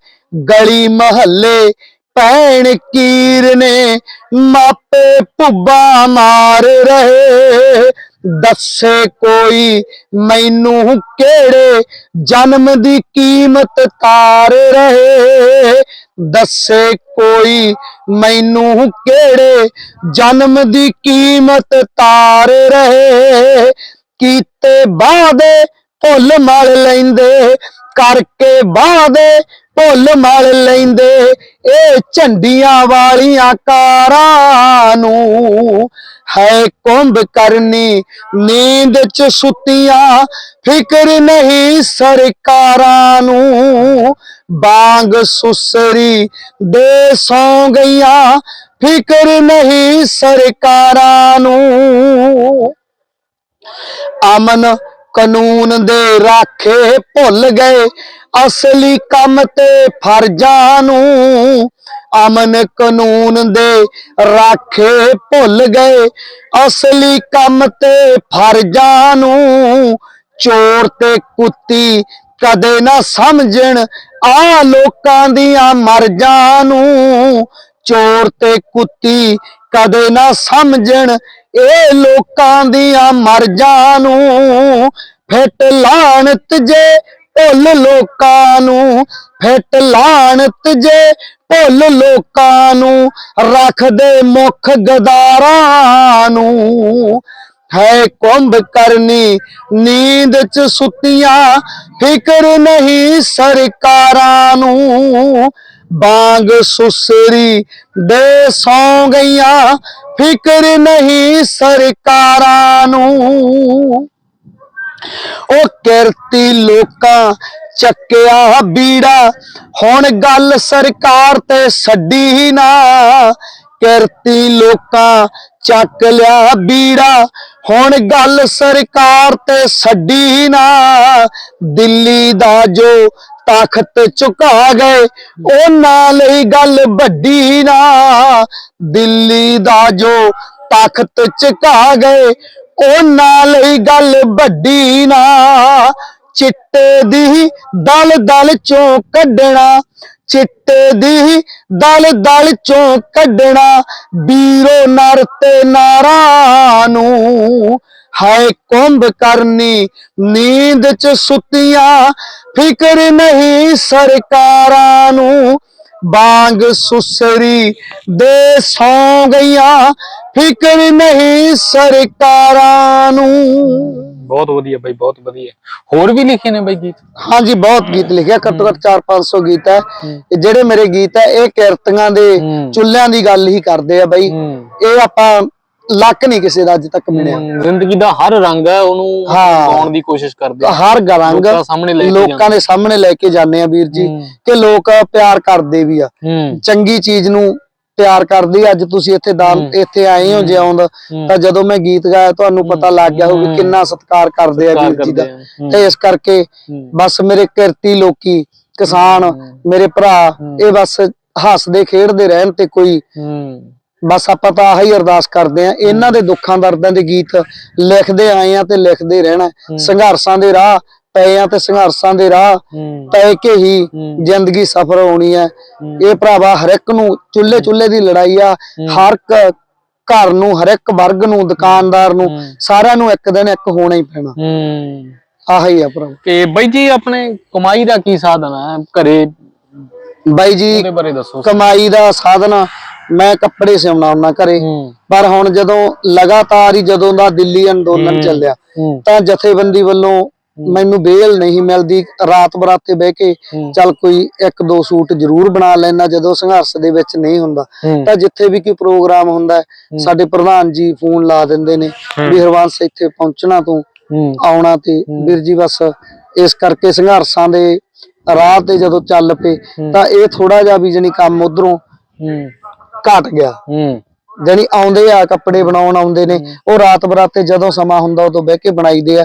ਗਲੀ ਮਹੱਲੇ ਭੈਣ ਕੀਰ ਨੇ ਮਾਪੇ ਭੁੱਬਾ ਮਾਰ ਰਹੇ। ਦੱਸੇ ਕੋਈ ਮੈਨੂੰ ਕਿਹੜੇ ਜਨਮ ਦੀ ਕੀਮਤ ਤਾਰ ਰਹੇ? ਦੱਸੇ ਕੋਈ ਮੈਨੂੰ ਕਿਹੜੇ ਜਨਮ ਦੀ ਕੀਮਤ ਤਾਰ ਰਹੇ? ਕੀਤੇ ਬਾਦੇ ਭੁੱਲ ਮਲ ਲੈਂਦੇ, ਕਰਕੇ ਬਾਦੇ ਭੁੱਲ ਮਲ ਲੈਂਦੇ। ਇਹ ਝੰਡੀਆਂ ਵਾਲੀਆਂ ਕਾਰਾਂ ਨੂੰ ਹੈ ਕੁੰਭ ਕਰਨੀ, ਨੀਂਦ ਚ ਸੁੱਤੀਆਂ, ਫਿਕਰ ਨਹੀਂ ਸਰਕਾਰਾਂ ਨੂੰ। ਬਾਂਗ ਸੁਸਰੀ ਦੇ ਸੌ ਗਈਆਂ, ਫਿਕਰ ਨਹੀਂ ਸਰਕਾਰਾਂ ਨੂੰ। ਅਮਨ ਕਾਨੂੰਨ ਦੇ ਰਾਖੇ ਭੁੱਲ ਗਏ ਅਸਲੀ ਕੰਮ ਤੇ ਫਰਜ਼ਾਂ ਨੂੰ ਅਮਨ ਕਾਨੂੰਨ ਦੇ ਰਾਖੇ ਭੁੱਲ ਗਏ। ਅਸਲੀ ਕੰਮ ਤੇ ਫਰਜ਼ਾਂ ਨੂੰ ਚੋਰ ਤੇ ਕੁੱਤੀ ਕਦੇ ਨਾ ਸਮਝਣ। ਆ ਲੋਕਾਂ ਦੀਆਂ ਮਰਜ਼ਾਂ ਨੂੰ ਚੋਰ ਤੇ ਕੁੱਤੀ ਕਦੇ ਨਾ ਸਮਝਣ। ਇਹ ਲੋਕਾਂ ਦੀਆਂ ਮਰਜ਼ਾਂ ਨੂੰ ਫਿੱਟ ਲਾਣਤ ਜੇ ਭੁੱਲ ਲੋਕਾਂ ਨੂੰ, ਫਿੱਟ ਲਾਣਤ ਜੇ ਭੁੱਲ ਲੋਕਾਂ ਨੂੰ, ਰੱਖਦੇ ਮੁਖ ਗਦਾਰਾਂ ਨੂੰ। ਹੈ ਕੁੰਭ ਕਰਨੀ, ਨੀਂਦ ਚ ਸੁੱਤੀਆਂ, ਫਿਕਰ ਨਹੀਂ ਸਰਕਾਰਾਂ ਨੂੰ। ਬਾਂਗ ਸੁਸਰੀ ਦੇ ਸੌ ਗਈਆਂ, ਫਿਕਰ ਨਹੀਂ ਸਰਕਾਰਾਂ ਨੂੰ। ਉਹ ਕਿਰਤੀ ਲੋਕਾਂ ਚੱਕਿਆ ਬੀੜਾ। ਹੁਣ ਗੱਲ ਸਰਕਾਰ ਤੇ ਛੱਡੀ ਨਾ। ਕਿਰਤੀ ਲੋਕਾਂ ਚੱਕ ਲਿਆ ਬੀੜਾ। ਹੁਣ ਗੱਲ ਸਰਕਾਰ ਤੇ ਛੱਡੀ ਨਾ। ਦਿੱਲੀ ਦਾ ਜੋ ਤਾਕਤ ਝੁਕਾ ਗਏ, ਉਹਨਾਂ ਲਈ ਗੱਲ ਵੱਡੀ ਨਾ। ਦਿੱਲੀ ਦਾ ਜੋ ਤਾਕਤ ਝੁਕਾ ਗਏ ਉਹਨਾਂ ਲਈ ਗੱਲ ਵੱਡੀ ਨਾ। ਚਿੱਟੇ ਦੀ ਦਲ ਦਲ ਚੋਂ ਕੱਢਣਾ, ਚਿੱਟੇ ਦੀ ਦਲ ਦਲ ਚੋਂ ਕੱਢਣਾ, ਵੀਰੋ ਨਰ ਤੇ ਨਾਰਾਂ ਨੂੰ ਹਾਏ ਕੁੰਭ ਕਰਨੀ, ਨੀਂਦ ਚ ਸੁੱਤੀਆਂ, ਫਿਕਰ ਨਹੀਂ ਸਰਕਾਰਾਂ ਨੂੰ। ਬਾਂਗ ਸੁਸਰੀ ਦੇ ਸੌ ਗਈਆਂ ਫਿਕਰ ਨਹੀਂ ਸਰਕਾਰਾਂ ਨੂੰ। ਬਹੁਤ ਵਧੀਆ ਬਾਈ ਬਹੁਤ ਵਧੀਆ। ਹੋਰ ਵੀ ਲਿਖੇ ਨੇ ਬਾਈ ਗੀਤ? ਹਾਂਜੀ ਬਹੁਤ ਗੀਤ ਲਿਖਿਆ ਘੱਟੋ ਘੱਟ 4-500 ਗੀਤ ਹੈ। ਇਹ ਜਿਹੜੇ ਮੇਰੇ ਗੀਤ ਹੈ ਇਹ ਕਿਰਤੀਆਂ ਦੇ। ਚੁੱਲ੍ਹਿਆਂ ਦੀ ਗੱਲ ਹੀ ਕਰਦੇ ਆ ਬਈ। ਇਹ ਆਪਾਂ ਲੱਕ ਨਹੀਂ ਕਿਸੇ ਦਾ ਅੱਜ ਤੱਕ ਮਿਲਿਆ ਜ਼ਿੰਦਗੀ ਦਾ ਹਰ ਰੰਗ ਹੈ ਉਹਨੂੰ ਹਾਂ। ਗਾਉਣ ਦੀ ਕੋਸ਼ਿਸ਼ ਕਰਦੇ ਆ ਹਰ ਗਰੰਗ ਲੋਕਾਂ ਦੇ ਸਾਹਮਣੇ ਲੈ ਕੇ ਜਾਂਦੇ ਆ ਵੀਰ ਜੀ। ਕਿ ਲੋਕ ਪਿਆਰ ਕਰਦੇ ਵੀ ਆ ਚੰਗੀ ਚੀਜ਼ ਨੂੰ ਪਿਆਰ ਕਰਦੇ। ਅੱਜ ਤੁਸੀਂ ਇੱਥੇ ਦਾਨ। ਇੱਥੇ ਆਏ ਹੋ ਜਿਉਂਦ। ਤਾਂ ਜਦੋਂ ਮੈਂ ਗੀਤ ਗਾਇਆ ਤੁਹਾਨੂੰ ਪਤਾ ਲੱਗ ਗਿਆ ਹੋਊ ਕਿੰਨਾ ਸਤਿਕਾਰ ਕਰਦੇ ਆ ਵੀਰ ਜੀ ਦਾ। ਤੇ ਇਸ ਕਰਕੇ। ਬਸ ਮੇਰੇ ਕਿਰਤੀ ਲੋਕੀ ਕਿਸਾਨ। ਮੇਰੇ ਭਰਾ। ਇਹ ਬਸ ਹੱਸਦੇ ਖੇਡਦੇ ਰਹਿਣ ਤੇ ਕੋਈ ਬਸ ਆਪਾਂ ਤਾਂ ਆਹੀ ਅਰਦਾਸ ਕਰਦੇ ਆ ਇਹਨਾਂ ਦੇ ਦੁੱਖਾਂ ਦਰਦਾਂ ਦੇ ਗੀਤ ਲਿਖਦੇ ਆਏ ਆ ਤੇ ਲਿਖਦੇ ਰਹਿਣਾ ਸੰਘਰਸ਼ਾਂ ਦੇ ਰਾਹ ਪਏ ਆ ਤੇ ਸੰਘਰਸ਼ਾਂ ਦੇ ਰਾਹ ਤੈ ਕੇ ਹੀ। ਜ਼ਿੰਦਗੀ ਸਫਰ ਹੋਣੀ ਹੈ। ਇਹ ਭਰਾਵਾ ਹਰ ਇੱਕ ਨੂੰ ਚੁੱਲ੍ਹੇ ਚੁੱਲ੍ਹੇ ਦੀ ਲੜਾਈ ਆ ਹਰ ਇੱਕ ਘਰ ਨੂੰ ਹਰ ਇੱਕ ਵਰਗ ਨੂੰ ਦੁਕਾਨਦਾਰ ਨੂੰ। ਸਾਰਿਆਂ ਨੂੰ ਇੱਕ ਦਿਨ ਇੱਕ ਹੋਣਾ ਹੀ ਪੈਣਾ। ਆਹੀ ਆ ਭਰਾ ਤੇ ਬਾਈ ਜੀ ਆਪਣੇ ਕਮਾਈ ਦਾ ਕੀ ਸਾਧਨ ਹੈ ਘਰੇ ਬਾਈ ਜੀ ਕਮਾਈ ਦਾ ਸਾਧਨ ਮੈਂ ਕੱਪੜੇ ਸਿਉਣਾ ਹੁੰਦਾ ਘਰੇ। ਪਰ ਹੁਣ ਜਦੋਂ ਲਗਾਤਾਰ ਹੀ ਜਦੋਂ ਦਾ ਦਿੱਲੀ ਅੰਦੋਲਨ ਚੱਲਿਆ ਤਾਂ ਜਥੇਬੰਦੀ ਵੱਲੋਂ ਮੈਨੂੰ ਬੇਲ ਨਹੀਂ ਮਿਲਦੀ। ਰਾਤ ਬਰਾਤੇ ਬਹਿ ਕੇ। ਚੱਲ ਕੋਈ ਇੱਕ ਦੋ ਸੂਟ ਜ਼ਰੂਰ ਬਣਾ ਲੈਣਾ ਜਦੋਂ ਸੰਘਰਸ਼ ਦੇ ਵਿੱਚ ਨਹੀਂ ਹੁੰਦਾ। ਤਾਂ ਜਿੱਥੇ ਵੀ ਕੋਈ ਪ੍ਰੋਗਰਾਮ ਹੁੰਦਾ ਸਾਡੇ ਪ੍ਰਧਾਨ ਜੀ ਫੋਨ ਲਾ ਦਿੰਦੇ ਨੇ ਵੀ ਹਰਵੰਸ ਇੱਥੇ ਪਹੁੰਚਣਾ ਤੂੰ ਆਉਣਾ ਤੇ ਵੀਰ ਜੀ ਬਸ ਇਸ ਕਰਕੇ ਸੰਘਰਸ਼ਾਂ ਦੇ ਰਾਹ ਤੇ ਜਦੋਂ ਚੱਲ ਪਏ ਤਾਂ ਇਹ ਥੋੜਾ ਜਿਹਾ ਵੀ ਜਣੀ ਕੰਮ ਉਧਰੋਂ ਘਟ ਗਿਆ। ਹੂੰ। ਜਣੀ ਆਉਂਦੇ ਆ ਕੱਪੜੇ ਬਣਾਉਣ ਆਉਂਦੇ ਨੇ। ਉਹ ਰਾਤ ਬਰਾਤੇ ਜਦੋਂ ਸਮਾਂ ਹੁੰਦਾ ਉਦੋਂ ਬਹਿ ਕੇ ਬਣਾਈਦੇ ਆ।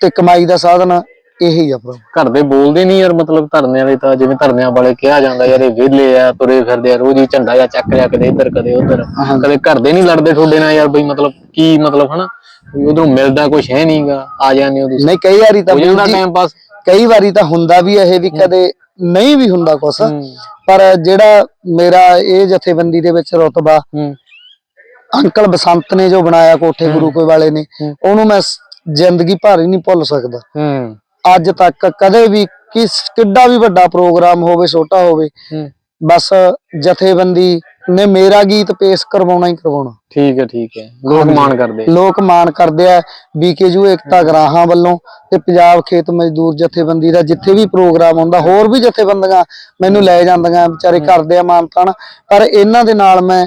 ਤੇ ਕਮਾਈ ਦਾ ਸਾਧਨ ਇਹੀ ਆ ਭਰਾ। ਘਰ ਦੇ ਬੋਲਦੇ ਨਹੀਂ ਯਾਰ ਮਤਲਬ ਧਰਨਿਆਂ ਵਾਲੇ ਤਾਂ ਜਿਵੇਂ ਧਰਨਿਆਂ ਵਾਲੇ ਕਿਹਾ ਜਾਂਦਾ ਯਾਰ ਇਹ ਵਿਹਲੇ ਆ ਤੁਰੇ ਫਿਰਦੇ ਆ ਰੋਜ਼ ਹੀ ਝੰਡਾ ਜਾਂ ਚੱਕ ਲਿਆ ਕਦੇ ਇੱਧਰ ਕਦੇ ਉੱਧਰ। ਕਦੇ ਘਰ ਦੇ ਨਹੀਂ ਲੜਦੇ ਤੁਹਾਡੇ ਨਾਲ ਯਾਰ ਬਈ ਮਤਲਬ ਕੀ ਮਤਲਬ ਹਨਾ? ਉਧਰੋਂ ਮਿਲਦਾ ਕੁਝ ਹੈ ਨਹੀਂਗਾ ਆ ਜਾਂਦੇ ਹੋ ਤੁਸੀਂ। ਨਹੀਂ ਕਈ ਵਾਰੀ ਤਾਂ ਹੋ ਜਾਂਦਾ ਟਾਈਮ ਪਾਸ ਕਈ ਵਾਰੀ ਤਾਂ ਹੁੰਦਾ ਵੀ ਇਹ ਵੀ ਕਦੇ ਨਹੀਂ ਵੀ ਹੁੰਦਾ ਕੁਛ ਪਰ ਜਿਹੜਾ ਮੇਰਾ ਇਹ ਜਥੇਬੰਦੀ ਦੇ ਵਿੱਚ ਰਤਬਾ ਅੰਕਲ ਬਸੰਤ ਨੇ ਜੋ ਬਣਾਇਆ ਕੋਠੇ ਗੁਰੂ ਕੋਈ ਵਾਲੇ ਨੇ। ਉਹਨੂੰ ਮੈਂ ਜ਼ਿੰਦਗੀ ਭਰ ਹੀ ਨਹੀਂ ਭੁੱਲ ਸਕਦਾ। ਅੱਜ ਤੱਕ ਕਦੇ ਵੀ ਕਿਸ ਕਿੱਡਾ ਵੀ ਵੱਡਾ ਪ੍ਰੋਗਰਾਮ ਹੋਵੇ ਛੋਟਾ ਹੋਵੇ ਬਸ ਜਥੇਬੰਦੀ ਨੇ ਮੇਰਾ ਗੀਤ ਪੇਸ਼ ਕਰਵਾਉਣਾ ਹੀ ਕਰਵਾਉਣਾ। ਠੀਕ ਹੈ ਠੀਕ ਹੈ। ਲੋਕ ਮਾਣ ਕਰਦੇ ਲੋਕ ਮਾਣ ਕਰਦੇ ਆ। ਬੀਕੇਯੂ ਏਕਤਾ ਗਰਾਹਾਂ ਵੱਲੋਂ ਤੇ ਪੰਜਾਬ ਖੇਤ ਮਜ਼ਦੂਰ ਜਥੇਬੰਦੀ ਦਾ ਜਿੱਥੇ ਵੀ ਪ੍ਰੋਗਰਾਮ ਹੁੰਦਾ ਹੋਰ ਵੀ ਜਥੇਬੰਦੀਆਂ ਮੈਨੂੰ ਲੈ ਜਾਂਦੀਆਂ ਵਿਚਾਰੇ ਕਰਦੇ ਆ ਮਾਨ ਤਾਣ। ਪਰ ਇਹਨਾਂ ਦੇ ਨਾਲ ਮੈਂ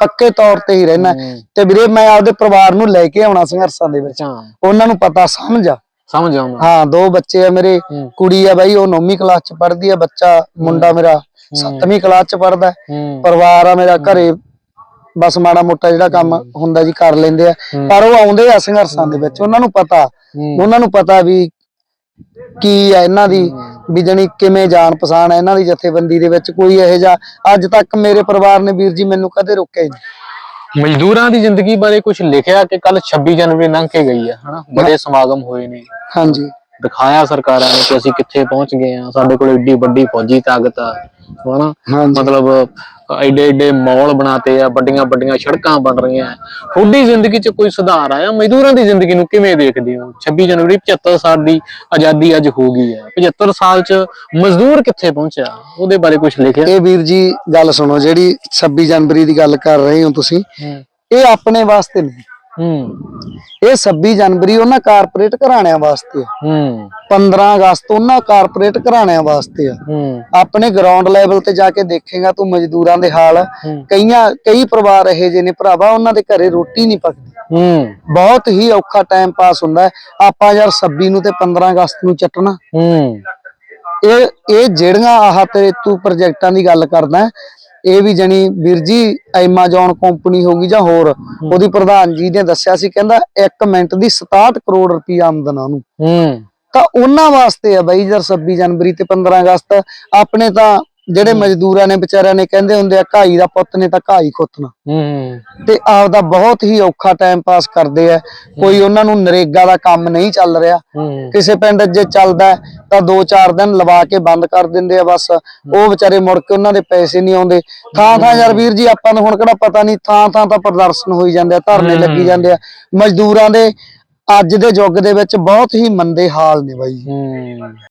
ਪੱਕੇ ਤੌਰ ਤੇ ਹੀ ਰਹਿਣਾ। ਤੇ ਵੀਰੇ ਮੈਂ ਆਪਦੇ ਪਰਿਵਾਰ ਨੂੰ ਲੈ ਕੇ ਆਉਣਾ ਸੰਘਰਸ਼ਾਂ ਦੇ ਵਿੱਚ। ਉਹਨਾਂ ਨੂੰ ਪਤਾ ਸਮਝ ਆ। ਸਮਝ ਆਉਂਦਾ। ਹਾਂ ਦੋ ਬੱਚੇ ਆ ਮੇਰੇ। ਕੁੜੀ ਆ ਬਾਈ ਉਹ 9ਵੀਂ ਕਲਾਸ ਚ ਪੜ੍ਹਦੀ ਆ ਬੱਚਾ ਮੁੰਡਾ ਮੇਰਾ 7ਵੀਂ ਕਲਾਸ ਚ ਪੜ੍ਹਦਾ ਹੂੰ। ਪਰਿਵਾਰ ਆ ਮੇਰਾ ਘਰੇ ਬਸ ਮਾੜਾ ਮੋਟਾ ਜਿਹੜਾ ਕੰਮ ਹੁੰਦਾ ਜੀ ਕਰ ਲੈਂਦੇ ਆ। ਪਰ ਉਹ ਆਉਂਦੇ ਆ ਸੰਘਰਸ਼ਾਂ ਦੇ ਵਿੱਚ ਉਹਨਾਂ ਨੂੰ ਪਤਾ। ਉਹਨਾਂ ਨੂੰ ਪਤਾ ਵੀ ਕੀ ਆ ਇਹਨਾਂ ਦੀ ਵੀ ਜਣੀ ਕਿਵੇਂ ਜਾਣ ਪਛਾਣ ਹੈ ਇਹਨਾਂ ਦੀ ਜਥੇਬੰਦੀ ਦੇ ਵਿੱਚ ਕੋਈ ਇਹੋ ਜਿਹਾ। ਅੱਜ ਤੱਕ ਮੇਰੇ ਪਰਿਵਾਰ ਨੇ ਵੀਰ ਜੀ ਮੈਨੂੰ ਕਦੇ ਰੋਕਿਆ ਨਹੀਂ। ਮਜ਼ਦੂਰਾਂ ਦੀ ਜ਼ਿੰਦਗੀ ਬਾਰੇ ਕੁਝ ਲਿਖਿਆ ਕਿ ਕੱਲ 26 ਜਨਵਰੀ ਲੰਘ ਕੇ ਗਈ ਆ ਹਨਾ? ਬੜੇ ਸਮਾਗਮ ਹੋਏ ਨੇ। ਹਾਂਜੀ। ਦਿਖਾਇਆ ਸਰਕਾਰਾਂ ਨੇ ਕਿ ਅਸੀਂ ਕਿੱਥੇ ਪਹੁੰਚ ਗਏ ਆ ਸਾਡੇ ਕੋਲ ਏਡੀ ਵੱਡੀ ਫੌਜੀ ਤਾਕਤ ਆ। ਹਨਾ? ਮਤਲਬ ਐਡੇ ਐਡੇ ਮਾਲ ਬਣਾਤੇ ਆ ਵੱਡੀਆਂ ਵੱਡੀਆਂ ਸੜਕਾਂ ਬਣ ਰਹੀਆਂ ਤੁਹਾਡੀ ਜ਼ਿੰਦਗੀ 'ਚ ਕੋਈ ਸੁਧਾਰ ਆਇਆ? ਮਜ਼ਦੂਰਾਂ ਦੀ ਜ਼ਿੰਦਗੀ ਨੂੰ ਕਿਵੇਂ ਦੇਖਦੇ ਹੋ? 26 ਜਨਵਰੀ 75 ਸਾਲ ਦੀ ਆਜ਼ਾਦੀ ਅੱਜ ਹੋ ਗਈ ਹੈ। 75 ਸਾਲ 'ਚ ਮਜ਼ਦੂਰ ਕਿੱਥੇ ਪਹੁੰਚਿਆ? ਉਹਦੇ ਬਾਰੇ ਕੁਝ ਲਿਖਿਆ? ਇਹ ਵੀਰ ਜੀ ਗੱਲ ਸੁਣੋ ਜਿਹੜੀ 26 ਜਨਵਰੀ ਦੀ ਗੱਲ ਕਰ ਰਹੇ ਹੋ ਤੁਸੀਂ ਇਹ ਆਪਣੇ ਵਾਸਤੇ ਨਹੀਂ। ਹੂੰ। ਇਹ 26 ਜਨਵਰੀ ਉਹਨਾਂ ਕਾਰਪੋਰੇਟ ਘਰਾਣਿਆਂ ਵਾਸਤੇ ਆ। ਹੂੰ। 15 ਅਗਸਤ ਉਹਨਾਂ ਕਾਰਪੋਰੇਟ ਘਰਾਣਿਆਂ ਵਾਸਤੇ ਆ। ਹੂੰ। ਆਪਣੇ ਗਰਾਊਂਡ ਲੈਵਲ ਤੇ ਜਾ ਕੇ ਦੇਖੇਗਾ ਤੂੰ ਮਜ਼ਦੂਰਾਂ ਦੇ ਹਾਲ। ਕਈਆਂ ਕਈ ਪਰਿਵਾਰ ਇਹੋ ਜਿਹੇ ਨੇ ਭਰਾਵਾ ਉਹਨਾਂ ਦੇ ਘਰੇ ਰੋਟੀ ਨਹੀਂ ਪੱਕਦੀ। ਹੂੰ। ਬਹੁਤ ਹੀ ਔਖਾ ਟਾਈਮ ਪਾਸ ਹੁੰਦਾ ਆਪਾਂ ਯਾਰ 26 ਨੂੰ ਤੇ 15 ਅਗਸਤ ਨੂੰ ਚੱਟਣਾ। ਹੂੰ। ਇਹ ਇਹ ਜਿਹੜੀਆਂ ਆਹ ਤੇ ਤੂੰ ਪ੍ਰੋਜੈਕਟਾਂ ਦੀ ਗੱਲ ਕਰਦਾ ਇਹ ਵੀ ਜਣੀ ਵੀਰ ਜੀ ਐਮਾਜ਼ੋਨ ਕੰਪਨੀ ਹੋਗੀ ਜਾਂ ਹੋਰ ਉਹਦੀ ਪ੍ਰਧਾਨ ਜੀ ਨੇ ਦੱਸਿਆ ਸੀ ਕਹਿੰਦਾ 1 ਮਿੰਟ ਦੀ 67 ਕਰੋੜ ਰੁਪਏ ਆਮਦਨ ਆ ਉਹਨੂੰ। ਹੂੰ। ਤਾਂ ਉਹਨਾਂ ਵਾਸਤੇ ਆ ਬਾਈ ਜਰ 26 ਜਨਵਰੀ ਤੇ 15 ਅਗਸਤ ਆਪਣੇ ਤਾਂ ਜਿਹੜੇ ਮਜ਼ਦੂਰਾਂ ਨੇ ਵਿਚਾਰਿਆਂ ਨੇ ਕਹਿੰਦੇ ਹੁੰਦੇ ਆ ਘਾਈ ਦਾ ਪੁੱਤ ਨੇ ਤਾਂ ਘਾਈ ਖੁੱਤਣਾ। ਹੂੰ ਤੇ ਆਪਦਾ ਬਹੁਤ ਹੀ ਔਖਾ ਟਾਈਮ ਪਾਸ ਕਰਦੇ ਆ। ਕੋਈ ਉਹਨਾਂ ਨੂੰ ਨਰੇਗਾ ਦਾ ਕੰਮ ਨਹੀਂ ਚੱਲ ਰਿਹਾ। ਕਿਸੇ ਪਿੰਡ ਜੇ ਚੱਲਦਾ ਤਾਂ 2-4 ਦਿਨ ਲਵਾ ਕੇ ਬੰਦ ਕਰ ਦਿੰਦੇ ਆ ਬਸ। ਉਹ ਵਿਚਾਰੇ ਮੁੜ ਕੇ ਉਹਨਾਂ ਦੇ ਪੈਸੇ ਨਹੀਂ ਆਉਂਦੇ। ਥਾਂ ਥਾਂ ਯਾਰ ਵੀਰ ਜੀ ਆਪਾਂ ਨੂੰ ਹੁਣ ਕਿਹੜਾ ਪਤਾ ਨਹੀਂ ਥਾਂ ਥਾਂ ਤਾਂ ਪ੍ਰਦਰਸ਼ਨ ਹੋਈ ਜਾਂਦੇ ਆ ਧਰਨੇ ਲੱਗੀ ਜਾਂਦੇ ਆ। ਮਜ਼ਦੂਰਾਂ ਦੇ ਅੱਜ ਦੇ ਯੁੱਗ ਦੇ ਵਿੱਚ ਬਹੁਤ ਹੀ ਮੰਦੇ ਹਾਲ ਨੇ ਬਾਈ